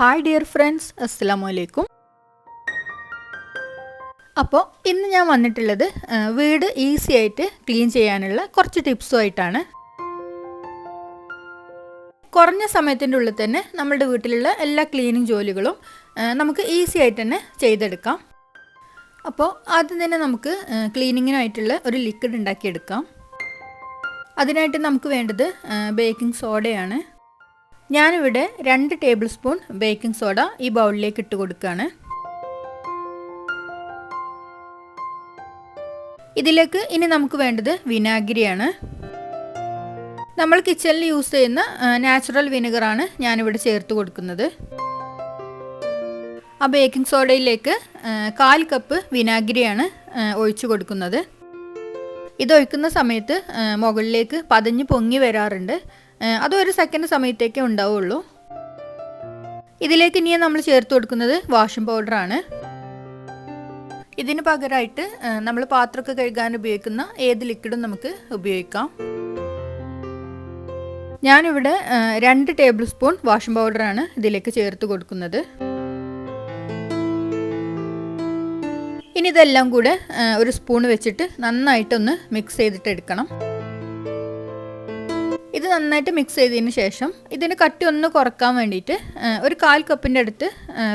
Hi dear friends അസ്സാം വലൈക്കും അപ്പോൾ ഇന്ന് ഞാൻ വന്നിട്ടുള്ളത് വീട് ഈസി ആയിട്ട് ക്ലീൻ ചെയ്യാനുള്ള കുറച്ച് ടിപ്സുമായിട്ടാണ്. കുറഞ്ഞ സമയത്തിന്റെ ഉള്ളിൽ തന്നെ നമ്മളുടെ വീട്ടിലുള്ള എല്ലാ ക്ലീനിങ് ജോലികളും നമുക്ക് ഈസി ആയിട്ട് തന്നെ ചെയ്തെടുക്കാം. അപ്പോൾ ആദ്യം തന്നെ നമുക്ക് ക്ലീനിങ്ങിനായിട്ടുള്ള ഒരു ലിക്വിഡ് ഉണ്ടാക്കിയെടുക്കാം. അതിനായിട്ട് നമുക്ക് വേണ്ടത് ബേക്കിംഗ് സോഡയാണ് ഞാനിവിടെ രണ്ട് ടേബിൾ സ്പൂൺ ബേക്കിംഗ് സോഡ ഈ ബൗളിലേക്ക് ഇട്ട് കൊടുക്കുകയാണ്. ഇതിലേക്ക് ഇനി നമുക്ക് വേണ്ടത് വിനാഗിരിയാണ്. നമ്മൾ കിച്ചണിൽ യൂസ് ചെയ്യുന്ന നാച്ചുറൽ വിനെഗറാണ് ഞാനിവിടെ ചേർത്ത് കൊടുക്കുന്നത്. ആ ബേക്കിംഗ് സോഡയിലേക്ക് കാൽ കപ്പ് വിനാഗിരിയാണ് ഒഴിച്ചു കൊടുക്കുന്നത്. ഇതൊഴിക്കുന്ന സമയത്ത് മുകളിലേക്ക് പതഞ്ഞ് പൊങ്ങി വരാറുണ്ട്. അതൊരു സെക്കൻഡ് സമയത്തേക്കേ ഉണ്ടാവുള്ളൂ. ഇതിലേക്ക് ഇനി നമ്മൾ ചേർത്ത് കൊടുക്കുന്നത് വാഷിംഗ് പൗഡറാണ് ഇതിന് പകരമായിട്ട് നമ്മൾ പാത്രമൊക്കെ കഴുകാൻ ഉപയോഗിക്കുന്ന ഏത് ലിക്വിഡും നമുക്ക് ഉപയോഗിക്കാം. ഞാനിവിടെ രണ്ട് ടേബിൾ സ്പൂൺ വാഷിംഗ് പൗഡറാണ് ഇതിലേക്ക് ചേർത്ത് കൊടുക്കുന്നത്. ഇനി ഇതെല്ലാം കൂടെ ഒരു സ്പൂൺ വെച്ചിട്ട് നന്നായിട്ടൊന്ന് മിക്സ് ചെയ്തിട്ട് എടുക്കണം ഇത് നന്നായിട്ട് മിക്സ് ചെയ്തതിന് ശേഷം ഇതിന് കട്ടി ഒന്ന് കുറയ്ക്കാൻ വേണ്ടിയിട്ട് ഒരു കാൽ കപ്പിന്റെ അടുത്ത്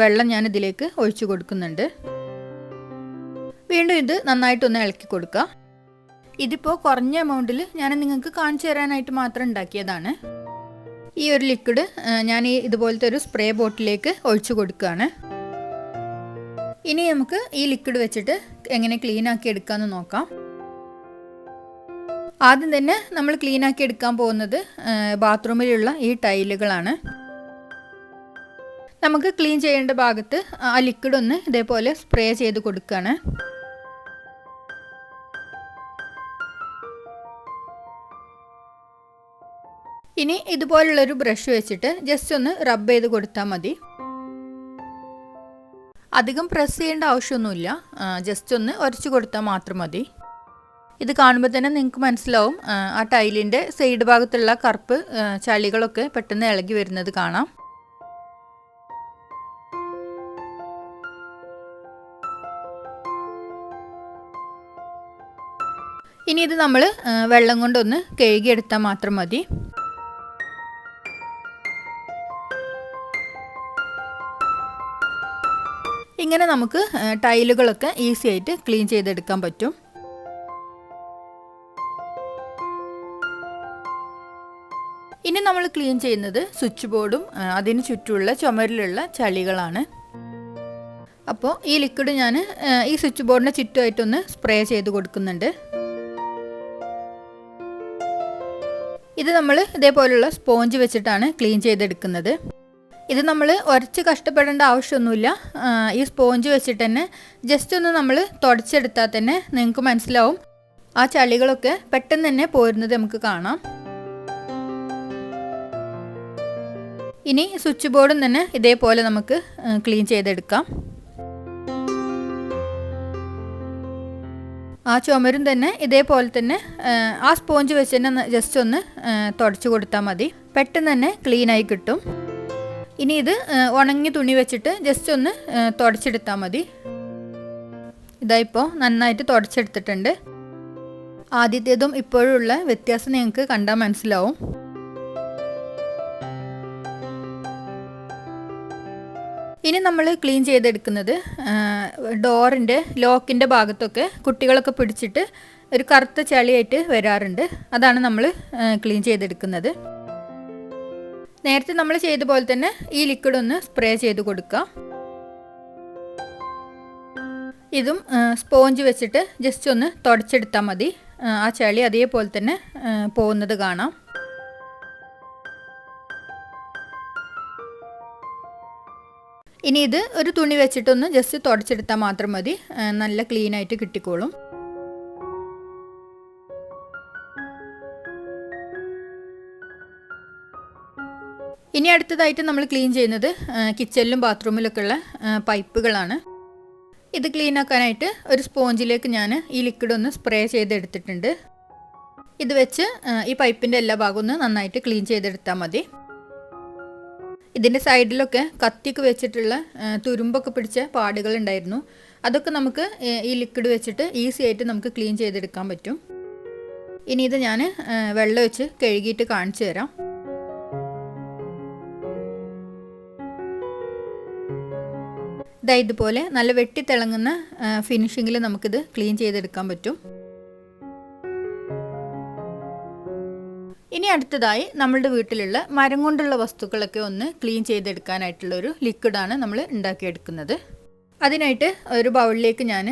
വെള്ളം ഞാൻ ഇതിലേക്ക് ഒഴിച്ചു കൊടുക്കുന്നുണ്ട്. വീണ്ടും ഇത് നന്നായിട്ടൊന്ന് ഇളക്കി കൊടുക്കുക ഇതിപ്പോൾ കുറഞ്ഞ എമൗണ്ടിൽ ഞാൻ നിങ്ങൾക്ക് കാണിച്ചു തരാനായിട്ട് മാത്രം ഉണ്ടാക്കിയതാണ്. ഈ ഒരു ലിക്വിഡ് ഞാൻ ഈ ഇതുപോലത്തെ ഒരു സ്പ്രേ ബോട്ടിലേക്ക് ഒഴിച്ചു കൊടുക്കുകയാണ്. ഇനി നമുക്ക് ഈ ലിക്വിഡ് വെച്ചിട്ട് എങ്ങനെ ക്ലീൻ ആക്കി എടുക്കാമെന്ന് നോക്കാം. ആദ്യം തന്നെ നമ്മൾ ക്ലീനാക്കി എടുക്കാൻ പോകുന്നത് ബാത്റൂമിലുള്ള ഈ ടൈലുകളാണ്. നമുക്ക് ക്ലീൻ ചെയ്യേണ്ട ഭാഗത്ത് ആ ലിക്വിഡ് ഒന്ന് ഇതേപോലെ സ്പ്രേ ചെയ്ത് കൊടുക്കുകയാണ് ഇനി ഇതുപോലുള്ളൊരു ബ്രഷ് വെച്ചിട്ട് ജസ്റ്റ് ഒന്ന് റബ്ബ് ചെയ്ത് കൊടുത്താൽ മതി. അധികം പ്രസ് ചെയ്യേണ്ട ആവശ്യമൊന്നുമില്ല. ജസ്റ്റ് ഒന്ന് ഉരച്ചു കൊടുത്താൽ മാത്രം മതി. ഇത് കാണുമ്പോൾ തന്നെ നിങ്ങൾക്ക് മനസ്സിലാവും ആ, ടൈലിന്റെ സൈഡ് ഭാഗത്തുള്ള കറുപ്പ് ചളികളൊക്കെ പെട്ടെന്ന് ഇളകി വരുന്നത് കാണാം. ഇനി ഇത് നമ്മൾ വെള്ളം കൊണ്ടൊന്ന് കഴുകിയെടുത്താൽ മാത്രം മതി. ഇങ്ങനെ നമുക്ക് ടൈലുകളൊക്കെ ഈസി ആയിട്ട് ക്ലീൻ ചെയ്തെടുക്കാൻ പറ്റും. ഇനി നമ്മൾ ക്ലീൻ ചെയ്യുന്നത് സ്വിച്ച് ബോർഡും അതിന് ചുറ്റുമുള്ള ചുമരിലുള്ള ചളികളാണ്. അപ്പോൾ ഈ ലിക്വിഡ് ഞാൻ ഈ സ്വിച്ച് ബോർഡിന് ചുറ്റുമായിട്ടൊന്ന് സ്പ്രേ ചെയ്ത് കൊടുക്കുന്നുണ്ട്. ഇത് നമ്മൾ ഇതേപോലുള്ള സ്പോഞ്ച് വെച്ചിട്ടാണ് ക്ലീൻ ചെയ്തെടുക്കുന്നത്. ഇത് നമ്മൾ ഉരച്ച് കഷ്ടപ്പെടേണ്ട ആവശ്യമൊന്നുമില്ല. ഈ സ്പോഞ്ച് വെച്ചിട്ട് തന്നെ ജസ്റ്റ് ഒന്ന് നമ്മൾ തുടച്ചെടുത്താൽ തന്നെ നിങ്ങൾക്ക് മനസ്സിലാവും. ആ ചളികളൊക്കെ പെട്ടെന്ന് തന്നെ പോരുന്നത് നമുക്ക് കാണാം. ഇനി സ്വിച്ച് ബോർഡും തന്നെ ഇതേപോലെ നമുക്ക് ക്ലീൻ ചെയ്തെടുക്കാം. ആ ചുമരും തന്നെ ഇതേപോലെ തന്നെ ആ, സ്പോഞ്ച് വെച്ച് തന്നെ ജസ്റ്റ് ഒന്ന് തുടച്ചു കൊടുത്താൽ മതി. പെട്ടെന്ന് തന്നെ ക്ലീനായി കിട്ടും. ഇനി ഇത് ഉണങ്ങി തുണി വെച്ചിട്ട് ജസ്റ്റ് ഒന്ന് തുടച്ചെടുത്താൽ മതി. ഇതായിപ്പോൾ നന്നായിട്ട് തുടച്ചെടുത്തിട്ടുണ്ട്. ആദ്യത്തേതും ഇപ്പോഴുള്ള വ്യത്യാസം നിങ്ങൾക്ക് കണ്ടാൽ മനസ്സിലാവും. ഇനി നമ്മൾ ക്ലീൻ ചെയ്തെടുക്കുന്നത് ഡോറിന്റെ ലോക്കിന്റെ ഭാഗത്തൊക്കെ കുട്ടികളൊക്കെ പിടിച്ചിട്ട് ഒരു കറുത്ത ചളിയായിട്ട് വരാറുണ്ട്. അതാണ് നമ്മൾ ക്ലീൻ ചെയ്തെടുക്കുന്നത്. നേരത്തെ നമ്മൾ ചെയ്ത പോലെ തന്നെ ഈ ലിക്വിഡ് ഒന്ന് സ്പ്രേ ചെയ്ത് കൊടുക്കുക ഇതും സ്പോഞ്ച് വെച്ചിട്ട് ജസ്റ്റ് ഒന്ന് തുടച്ചെടുത്താൽ മതി. ആ, ചളി അതേപോലെ തന്നെ പോകുന്നത് കാണാം. ഇനി ഇത് ഒരു തുണി വെച്ചിട്ടൊന്ന് ജസ്റ്റ് തുടച്ചെടുത്താൽ മാത്രം മതി. നല്ല ക്ലീൻ ആയിട്ട് കിട്ടിക്കോളും. ഇനി അടുത്തതായിട്ട് നമ്മൾ ക്ലീൻ ചെയ്യുന്നത് കിച്ചണിലും ബാത്റൂമിലൊക്കെ ഉള്ള പൈപ്പുകളാണ് ഇത് ക്ലീൻ ആക്കാനായിട്ട് ഒരു സ്പോഞ്ചിലേക്ക് ഞാൻ ഈ ലിക്വിഡ് ഒന്ന് സ്പ്രേ ചെയ്തെടുത്തിട്ടുണ്ട്. ഇത് വെച്ച് ഈ പൈപ്പിന്റെ എല്ലാ ഭാഗവും ഒന്ന് നന്നായിട്ട് ക്ലീൻ ചെയ്തെടുത്താൽ മതി. ഇതിന്റെ സൈഡിലൊക്കെ കത്തിയൊക്കെ വെച്ചിട്ടുള്ള തുരുമ്പൊക്കെ പിടിച്ച പാടുകളുണ്ടായിരുന്നു അതൊക്കെ നമുക്ക് ഈ ലിക്വിഡ് വെച്ചിട്ട് ഈസി ആയിട്ട് നമുക്ക് ക്ലീൻ ചെയ്തെടുക്കാൻ പറ്റും. ഇനി ഇത് ഞാൻ വെള്ളം വെച്ച് കഴുകിയിട്ട് കാണിച്ചു തരാം. ഇതാ ഇതുപോലെ നല്ല വെട്ടിത്തിളങ്ങുന്ന ഫിനിഷിങ്ങിൽ നമുക്കിത് ക്ലീൻ ചെയ്തെടുക്കാൻ പറ്റും. ഇനി അടുത്തതായി നമ്മളുടെ വീട്ടിലുള്ള മരം കൊണ്ടുള്ള വസ്തുക്കളൊക്കെ ഒന്ന് ക്ലീൻ ചെയ്തെടുക്കാനായിട്ടുള്ള ഒരു ലിക്വിഡാണ് നമ്മൾ ഉണ്ടാക്കിയെടുക്കുന്നത്. അതിനായിട്ട് ഒരു ബൗളിലേക്ക് ഞാൻ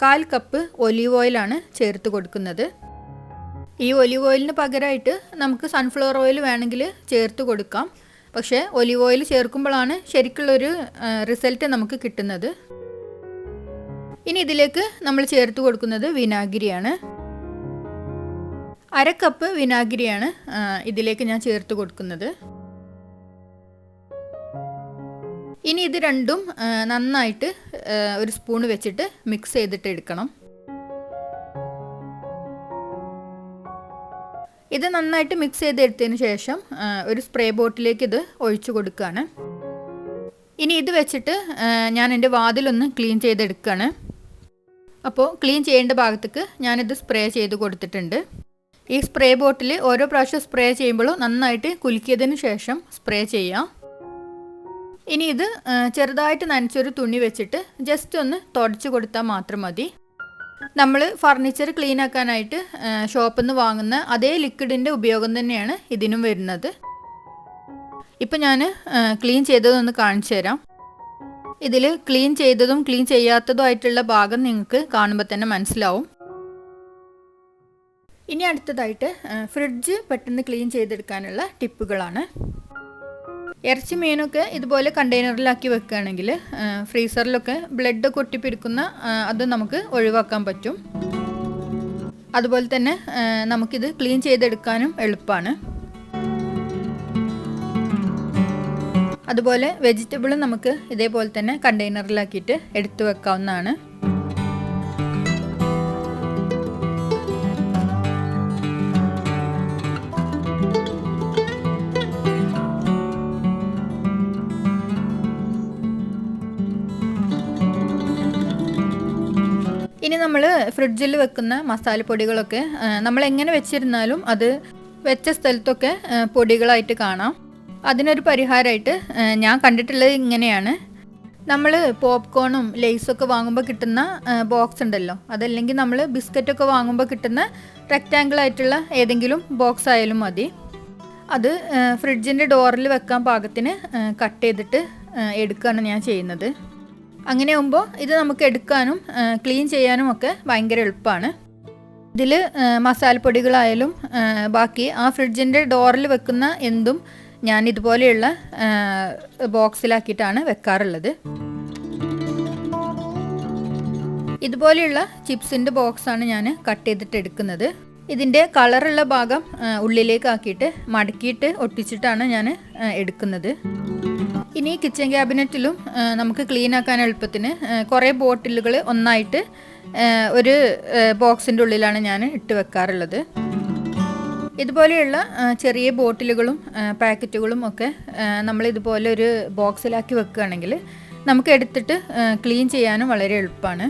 കാൽ കപ്പ് ഒലീവ് ഓയിലാണ് ചേർത്ത് കൊടുക്കുന്നത്. ഈ ഒലീവ് ഓയിലിന് പകരമായിട്ട് നമുക്ക് സൺഫ്ലവർ ഓയിൽ വേണമെങ്കിൽ ചേർത്ത് കൊടുക്കാം. പക്ഷേ ഒലീവ് ഓയിൽ ചേർക്കുമ്പോഴാണ് ശരിക്കുള്ളൊരു റിസൾട്ട് നമുക്ക് കിട്ടുന്നത്. ഇനി ഇതിലേക്ക് നമ്മൾ ചേർത്ത് കൊടുക്കുന്നത് വിനാഗിരിയാണ്. അര കപ്പ് വിനാഗിരിയാണ് ഇതിലേക്ക് ഞാൻ ചേർത്ത് കൊടുക്കുന്നത്. ഇനി ഇത് രണ്ടും നന്നായിട്ട് ഒരു സ്പൂൺ വെച്ചിട്ട് മിക്സ് ചെയ്തിട്ട് എടുക്കണം. ഇത് നന്നായിട്ട് മിക്സ് ചെയ്തെടുത്തതിന് ശേഷം ഒരു സ്പ്രേ ബോട്ടിലേക്ക് ഇത് ഒഴിച്ചു കൊടുക്കുകയാണ് ഇനി ഇത് വെച്ചിട്ട് ഞാൻ എന്റെ വാതിലൊന്ന് ക്ലീൻ ചെയ്തെടുക്കുകയാണ് അപ്പോൾ ക്ലീൻ ചെയ്യേണ്ട ഭാഗത്തേക്ക് ഞാനിത് സ്പ്രേ ചെയ്ത് കൊടുത്തിട്ടുണ്ട്. ഈ സ്പ്രേ ബോട്ടിൽ ഓരോ പ്രാവശ്യം സ്പ്രേ ചെയ്യുമ്പോഴും നന്നായിട്ട് കുലുക്കിയതിന് ശേഷം സ്പ്രേ ചെയ്യാം. ഇനി ഇത് ചെറുതായിട്ട് നനച്ചൊരു തുണി വെച്ചിട്ട് ജസ്റ്റ് ഒന്ന് തുടച്ചു കൊടുത്താൽ മാത്രം മതി. നമ്മൾ ഫർണിച്ചർ ക്ലീൻ ആക്കാനായിട്ട് ഷോപ്പിൽ നിന്ന് വാങ്ങുന്ന അതേ ലിക്വിഡിന്റെ ഉപയോഗം തന്നെയാണ് ഇതിനും വരുന്നത്. ഇപ്പം ഞാൻ ക്ലീൻ ചെയ്തതൊന്ന് കാണിച്ചു തരാം. ഇതിൽ ക്ലീൻ ചെയ്തതും ക്ലീൻ ചെയ്യാത്തതുമായിട്ടുള്ള ഭാഗം നിങ്ങൾക്ക് കാണുമ്പോൾ തന്നെ മനസ്സിലാവും. ഇനി അടുത്തതായിട്ട് ഫ്രിഡ്ജ് പെട്ടെന്ന് ക്ലീൻ ചെയ്തെടുക്കാനുള്ള ടിപ്പുകളാണ്. ഇറച്ചി മീനൊക്കെ ഇതുപോലെ കണ്ടെയ്നറിലാക്കി വെക്കുകയാണെങ്കിൽ ഫ്രീസറിലൊക്കെ ബ്ലഡ് കൊട്ടിപ്പിടിക്കുന്ന ആ, അത് നമുക്ക് ഒഴിവാക്കാൻ പറ്റും. അതുപോലെ തന്നെ നമുക്കിത് ക്ലീൻ ചെയ്തെടുക്കാനും എളുപ്പമാണ്. അതുപോലെ വെജിറ്റബിളും നമുക്ക് ഇതേപോലെ തന്നെ കണ്ടെയ്നറിലാക്കിയിട്ട് എടുത്തു വെക്കാവുന്നതാണ്. നമ്മൾ ഫ്രിഡ്ജിൽ വെക്കുന്ന മസാലപ്പൊടികളൊക്കെ നമ്മൾ എങ്ങനെ വെച്ചിരുന്നാലും അത് വെച്ച സ്ഥലത്തൊക്കെ പൊടികളായിട്ട് കാണാം. അതിനൊരു പരിഹാരമായിട്ട് ഞാൻ കണ്ടിട്ടുള്ളത് ഇങ്ങനെയാണ്. നമ്മൾ പോപ്കോണും ലേസൊക്കെ വാങ്ങുമ്പോൾ കിട്ടുന്ന ബോക്സ് ഉണ്ടല്ലോ അതല്ലെങ്കിൽ നമ്മൾ ബിസ്ക്കറ്റൊക്കെ വാങ്ങുമ്പോൾ കിട്ടുന്ന റെക്റ്റാങ്കിൾ ആയിട്ടുള്ള ഏതെങ്കിലും ബോക്സ് ആയാലും മതി. അത് ഫ്രിഡ്ജിന്റെ ഡോറിൽ വെക്കാൻ പാകത്തിന് കട്ട് ചെയ്തിട്ട് എടുക്കുകയാണ് ഞാൻ ചെയ്യുന്നത്. അങ്ങനെ ആകുമ്പോൾ ഇത് നമുക്ക് എടുക്കാനും ക്ലീൻ ചെയ്യാനും ഒക്കെ ഭയങ്കര എളുപ്പമാണ് ഇതിൽ മസാലപ്പൊടികളായാലും ബാക്കി ആ ഫ്രിഡ്ജിന്റെ ഡോറിൽ വെക്കുന്ന എന്തും ഞാൻ ഇതുപോലെയുള്ള ബോക്സിലാക്കിയിട്ടാണ് വെക്കാറുള്ളത്. ഇതുപോലെയുള്ള ചിപ്സിന്റെ ബോക്സാണ് ഞാൻ കട്ട് ചെയ്തിട്ട് എടുക്കുന്നത്. ഇതിന്റെ കളറുള്ള ഭാഗം ഉള്ളിലേക്ക് ആക്കിയിട്ട് മടക്കിയിട്ട് ഒട്ടിച്ചിട്ടാണ് ഞാൻ എടുക്കുന്നത്. ഇനി കിച്ചൺ ക്യാബിനറ്റിലും നമുക്ക് ക്ലീൻ ആക്കാൻ എളുപ്പത്തിന് കുറേ ബോട്ടിലുകൾ ഒന്നായിട്ട് ഒരു ബോക്സിന്റെ ഉള്ളിലാണ് ഞാൻ ഇട്ട് വെക്കാറുള്ളത്. ഇതുപോലെയുള്ള ചെറിയ ബോട്ടിലുകളും പാക്കറ്റുകളും ഒക്കെ നമ്മൾ ഇതുപോലെ ഒരു ബോക്സിലാക്കി വെക്കുകയാണെങ്കിൽ നമുക്ക് എടുത്തിട്ട് ക്ലീൻ ചെയ്യാനും വളരെ എളുപ്പമാണ്.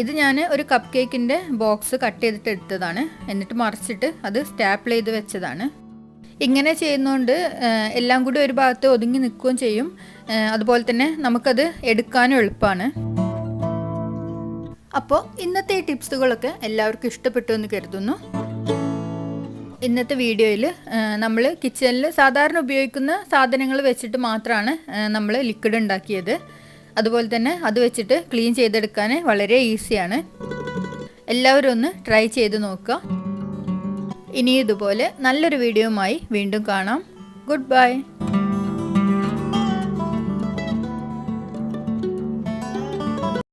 ഇത് ഞാൻ ഒരു കപ്പ് കേക്കിന്റെ ബോക്സ് കട്ട് ചെയ്തിട്ട് എടുത്തതാണ്. എന്നിട്ട് മറിച്ചിട്ട് അത് സ്റ്റാപ്പിൾ ചെയ്ത് വെച്ചതാണ്. ഇങ്ങനെ ചെയ്യുന്നതുകൊണ്ട് എല്ലാം കൂടി ഒരു ഭാഗത്ത് ഒതുങ്ങി നിൽക്കുകയും ചെയ്യും. അതുപോലെ തന്നെ നമുക്കത് എടുക്കാനും എളുപ്പമാണ്. അപ്പോൾ ഇന്നത്തെ ഈ ടിപ്സുകളൊക്കെ എല്ലാവർക്കും ഇഷ്ടപ്പെട്ടു എന്ന് കരുതുന്നു. ഇന്നത്തെ വീഡിയോയിൽ നമ്മൾ കിച്ചണിൽ സാധാരണ ഉപയോഗിക്കുന്ന സാധനങ്ങൾ വെച്ചിട്ട് മാത്രമാണ് നമ്മൾ ലിക്വിഡ് ഉണ്ടാക്കിയത്. അതുപോലെ തന്നെ അത് വെച്ചിട്ട് ക്ലീൻ ചെയ്തെടുക്കാൻ വളരെ ഈസിയാണ്. എല്ലാവരും ഒന്ന് ട്രൈ ചെയ്ത് നോക്കുക. ഇനി ഇതുപോലെ നല്ലൊരു വീഡിയോയുമായി വീണ്ടും കാണാം. Good bye